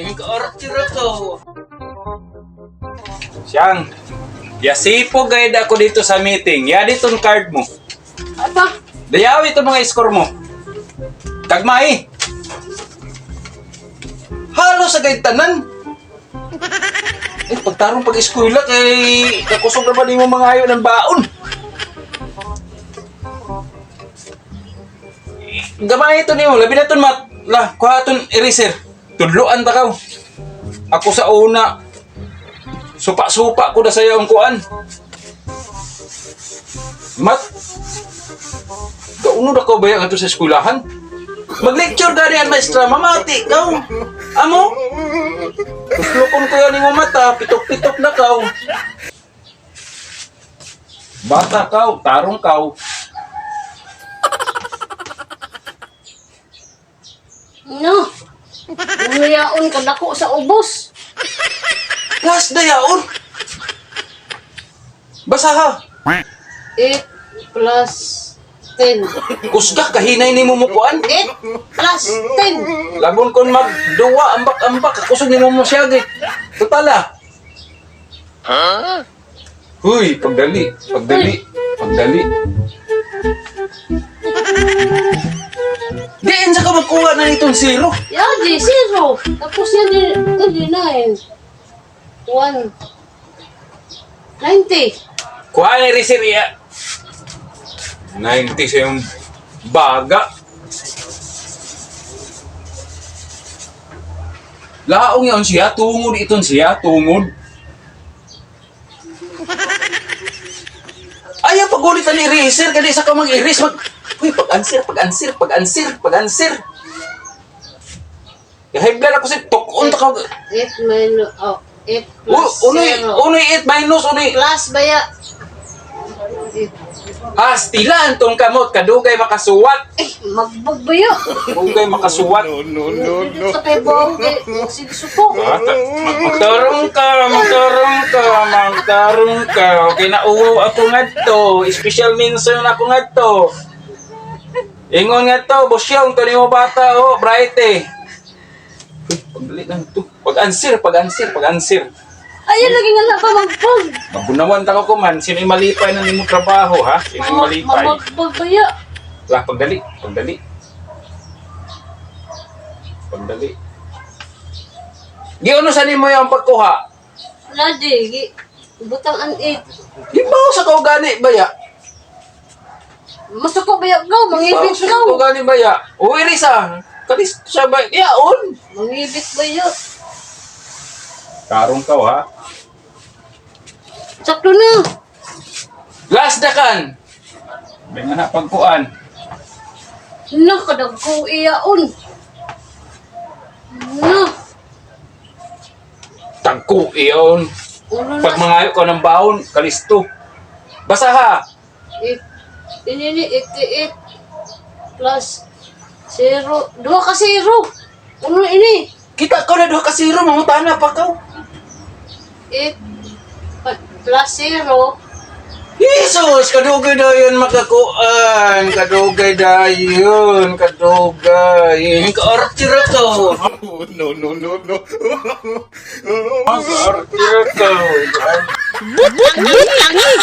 Nag-order ko. Siyang, yasipo gayad ako dito sa meeting. Ya dito ang card mo. Aba, Dayaw ito mga score mo. Tagmay. Halos sa gayad tanan. Eh, pagtarong pag-eskwela kay kakusog naman mo mga hayo ng baon. Gamay ito niyo, labi na ito mat. La, kuha ito eraser. Tudluan ta kaw. Ako sa una. Supa-supa ko na sa ang kuan. Mat, Kauno na ko ba yan ato sa eskwelahan? Mag-lecture gani ang maestra, mamati kaw. Amo? Tuslukon ko yan mo mata, pitok-pitok na kaw. Bata kaw, tarong kaw. no. Umuyaon ka dako sa ubos. Gas dayaon. Basa ha. 8 plus 10. Kusga kahinay ni mo mukuan. 8 plus 10. Labon kon magduwa ambak-ambak kusog ni siya gay. Totala. Ha? Huy, pagdali, pagdali, pagdali. Diin sa ka magkuha itong zero. Yeah, di, zero. Tapos yan, di, ito, di, 9. 1. 90. Kuha ni Rizir iya. 90 sa yung baga. Laong yun siya, tungod iton siya, tungod. Ayaw pagulitan ni Rizir, kadi sa ka mag-iris, mag... Uy, pag-ansir, pag-ansir, pag-ansir, pag-ansir. Blood ako sa tukon ta ka. 8 minus, oh, 8 U- plus Unoy, 0. unoy 8 minus, unoy. Plus baya. Ah, stilan tong kamot, kadugay makasuwat. Eh, magbagbayo. Kadugay makasuwat. Sa kay Bong, eh, sige suko. Magtarong ka, magtarong ka, magtarong ka. Okay na uwo ako nga to. Special mention ako nga to. Ingon nga to, bosyong, to ni mo bata, oh, bright eh. Pagdali lang to. Pag-answer, pag-answer, pag-answer. Ayun, lagi nga lang pa magpag. Mabunawan ta ko man, sino yung malipay ng imong trabaho, ha? Sino yung malipay? Magbagbayo. Lah, pagdali, pagdali. Pagdali. Di ano sa mo yung pagkuha? Ladi, gi- butang an 8. Di ba sa kau gani baya? Masa ko baya ka, mangibit Sa ka. kau gani baya? Uy, Risa. Kalis siya ba? Yaon. Mangibit bayo. Karong ka, ha? Sakto na. Last na kan. May nga pagkuan. Nakadag ko iyaon. Na. Tagko iyon. Ulo Pag na. mangayo ka ng baon, kalisto. Basa ha. It, ini ni 88 plus 0. Dua ka 0. Uno ini. Kita ko na doon kasiro, mangutana pa ka. 8 plus 0. Jesus, kadugay dayon makakuan, kadugay dayon, kadugay. Ka-order ko. no, no, no, no. Ka-order ko. Langit, langit.